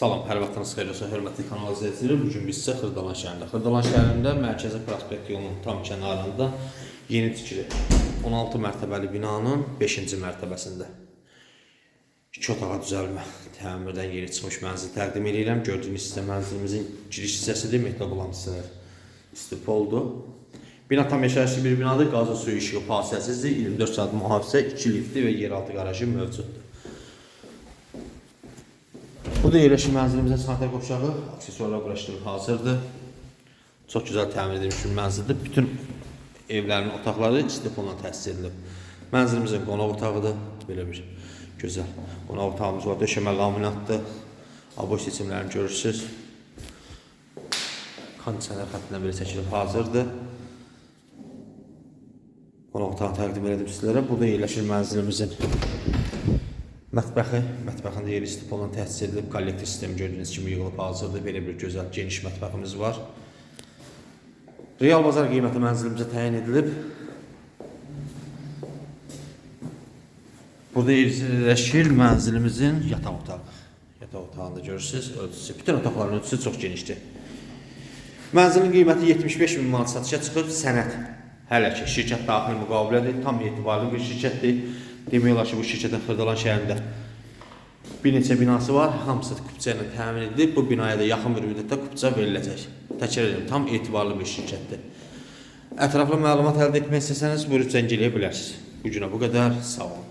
Salam, hər vaxtınız xeyir olsun, hörmətli kanal izləyiciləri. Bu gün biz isə Xırdalan şəhərində. Xırdalan şəhərində Mərkəzi Prospekt yolunun tam kənarında yeni tikili 16 mərtəbəli binanın 5-ci mərtəbəsində 2 otağa düzəlmə, təmirdən yeni çıxmış mənzil təqdim edirəm. Gördüyünüz hissə mənzilimizin giriş hissəsidir, metal bulan hissələr istifoldur. Bina tam yaşayışlı bir binadır, qazı suyu işığı fasiləsizdir, 24 saat mühafizə, 2 lifti və yeraltı qarajı mövcuddur. Burada yerləşik mənzilimizin sanitar qovşağı, aksesuarlar quraşdırılıb hazırdır. Çox gözəl təmir edilmiş bir mənzildir. Bütün evlərin otaqları istifonla təsis edilib. Mənzilimizin qonaq otağıdır. Belə bir gözəl qonaq otağımız var. Döşəmə laminatdır. Aboy seçimlərini görürsüz. Kondisioner xəttindən belə çəkilib hazırdır. Qonaq otağını təqdim edim sizlərə. Burada yerləşir mənzilimizin Mətbəxi, mətbəxində yeri istifalə təsis edilib, kollektor sistemi gördüyünüz kimi yığılıb hazırdır. Belə bir gözəl geniş mətbəximiz var. Real bazar qiyməti mənzilimizə təyin edilib. Burada yerləşir mənzilimizin yataq otağı. Yataq otağında görürsüz, ölçüsü. Bütün otaqların ölçüsü çox genişdir. Mənzilin qiyməti 75 min manat satışa çıxıb, sənəd hələ ki şirkət daxili müqavilədir, tam etibarlı bir şirkətdir. Demək olar ki, bu şirkətin Xırdalan şəhərində bir neçə binası var, hamısı kupça ilə təmin edilib. Bu binaya da yaxın bir müddətdə kupça veriləcək. Təkrar edirəm, tam etibarlı bir şirkətdir. Ətraflı məlumat əldə etmək istəsəniz, buyurub zəng eləyə bilərsiniz. Bu günə bu qədər, sağ olun.